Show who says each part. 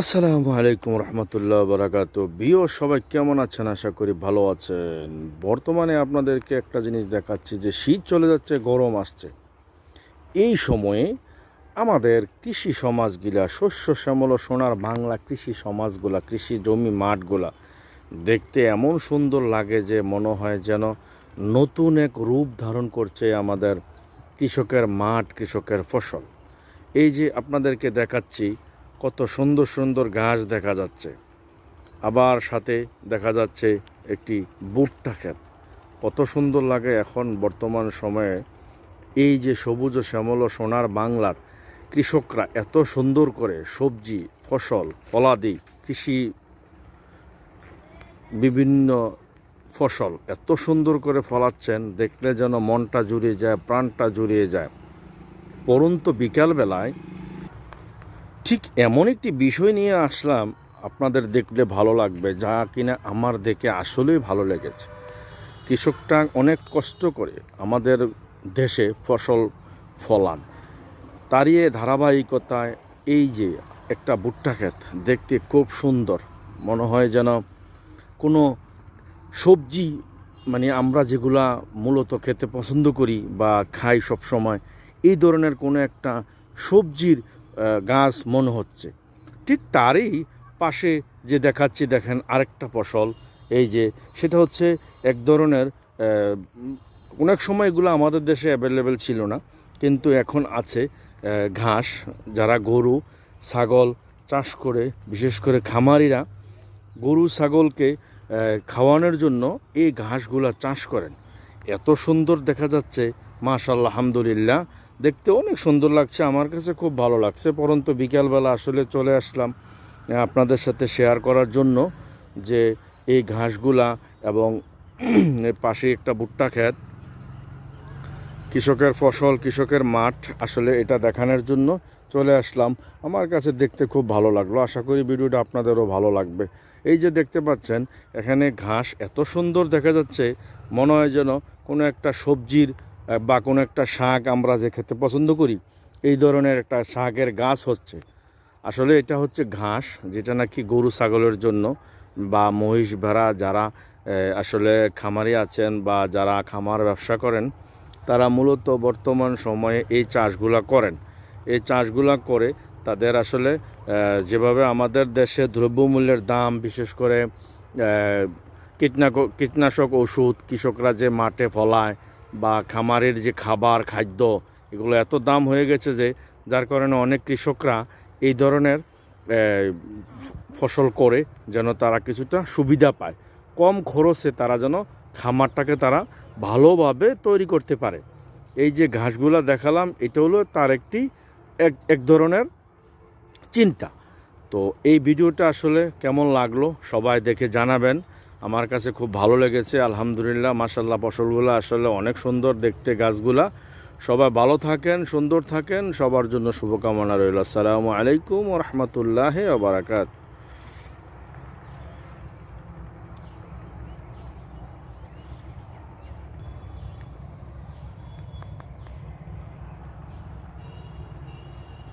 Speaker 1: আসসালামু আলাইকুম রহমতুল্লাহ বারাকাত। বিও, সবাই কেমন আছেন? আশা করি ভালো আছেন। বর্তমানে আপনাদেরকে একটা জিনিস দেখাচ্ছি যে শীত চলে যাচ্ছে, গরম আসছে। এই সময়ে আমাদের কৃষি সমাজগুলা, শস্য, শ্যামল সোনার বাংলা কৃষি সমাজগুলা, কৃষি জমি মাঠগুলা দেখতে এমন সুন্দর লাগে যে মনে হয় যেন নতুন এক রূপ ধারণ করছে আমাদের কৃষকের মাঠ, কৃষকের ফসল। এই যে আপনাদেরকে দেখাচ্ছি কত সুন্দর সুন্দর গাছ দেখা যাচ্ছে। আবার সাথে দেখা যাচ্ছে একটি ভুট্টা ক্ষেত। কত সুন্দর লাগে এখন বর্তমান সময়ে এই যে সবুজ শ্যামল সোনার বাংলার কৃষকরা এত সুন্দর করে সবজি, ফসল, ফলাদি, কৃষি বিভিন্ন ফসল এত সুন্দর করে ফলাচ্ছেন, দেখলে যেন মনটা জুড়িয়ে যায়, প্রাণটা জুড়িয়ে যায়। পরন্ত বিকালবেলায় ঠিক এমন একটি বিষয় নিয়ে আসলাম, আপনাদের দেখলে ভালো লাগবে, যা কিনা আমার দেখে আসলেই ভালো লেগেছে। কৃষকটা অনেক কষ্ট করে আমাদের দেশে ফসল ফলান। তারই ধারাবাহিকতায় এই যে একটা ভুট্টা ক্ষেত দেখতে খুব সুন্দর, মনে হয় যেন কোনো সবজি মানে আমরা যেগুলা মূলত খেতে পছন্দ করি বা খাই সব সময় এই ধরনের কোনো একটা সবজির গাছ মনে হচ্ছে। ঠিক তারই পাশে যে দেখাচ্ছি, দেখেন আরেকটা ফসল। এই যে, সেটা হচ্ছে এক ধরনের অনেক সময় এগুলো আমাদের দেশে অ্যাভেলেবেল ছিল না, কিন্তু এখন আছে ঘাস। যারা গরু, ছাগল চাষ করে, বিশেষ করে খামারিরা গরু, ছাগলকে খাওয়ানোর জন্য এই ঘাসগুলা চাষ করেন। এত সুন্দর দেখা যাচ্ছে মাশাল্লাহ আলহামদুলিল্লাহ। দেখতে অনেক সুন্দর লাগছে, আমার কাছে খুব ভালো লাগছে। পরন্তু বিকালবেলা আসলে চলে আসলাম আপনাদের সাথে শেয়ার করার জন্য যে এই ঘাসগুলা এবং পাশে একটা ভুট্টা ক্ষেত। কৃষকের ফসল, কৃষকের মাঠ আসলে এটা দেখানোর জন্য চলে আসলাম। আমার কাছে দেখতে খুব ভালো লাগল, আশা করি ভিডিওটা আপনাদেরও ভালো লাগবে। এই যে দেখতে পাচ্ছেন, এখানে ঘাস এত সুন্দর দেখা যাচ্ছে, মনে হয় যেন কোনো একটা সবজির বা কোনো একটা শাক আমরা যে খেতে পছন্দ করি, এই ধরনের একটা শাকের গাছ হচ্ছে। আসলে এটা হচ্ছে ঘাস, যেটা নাকি গরু ছাগলের জন্য বা মহিষ ভেড়া যারা আসলে খামারি আছেন বা যারা খামার ব্যবসা করেন, তারা মূলত বর্তমান সময়ে এই চাষগুলা করেন। এই চাষগুলা করে তাদের আসলে যেভাবে আমাদের দেশে দ্রব্যমূল্যের দাম, বিশেষ করে কীটনাশক কীটনাশক ওষুধ, কৃষকরা যে মাঠে ফলায় বা খামারের যে খাবার, খাদ্য, এগুলো এত দাম হয়ে গেছে যে যার কারণে অনেক কৃষকরা এই ধরনের ফসল করে যেন তারা কিছুটা সুবিধা পায়। কম খরচে তারা যেন খামারটাকে তারা ভালোভাবে তৈরি করতে পারে। এই যে ঘাসগুলা দেখালাম, এটা হলো তার একটি এক এক ধরনের চিন্তা। তো এই ভিডিওটা আসলে কেমন লাগল সবাই দেখে জানাবেন। আমার কাছে খুব ভালো লেগেছে, আলহামদুলিল্লাহ মাসাল্লাহ ফসলগুলো আসলে অনেক সুন্দর দেখতে, গাছগুলা। সবাই ভালো থাকেন, সুন্দর থাকেন, সবার জন্য শুভকামনা রইল। আসসালামু আলাইকুম রহমতুল্লাহ বারাকাত।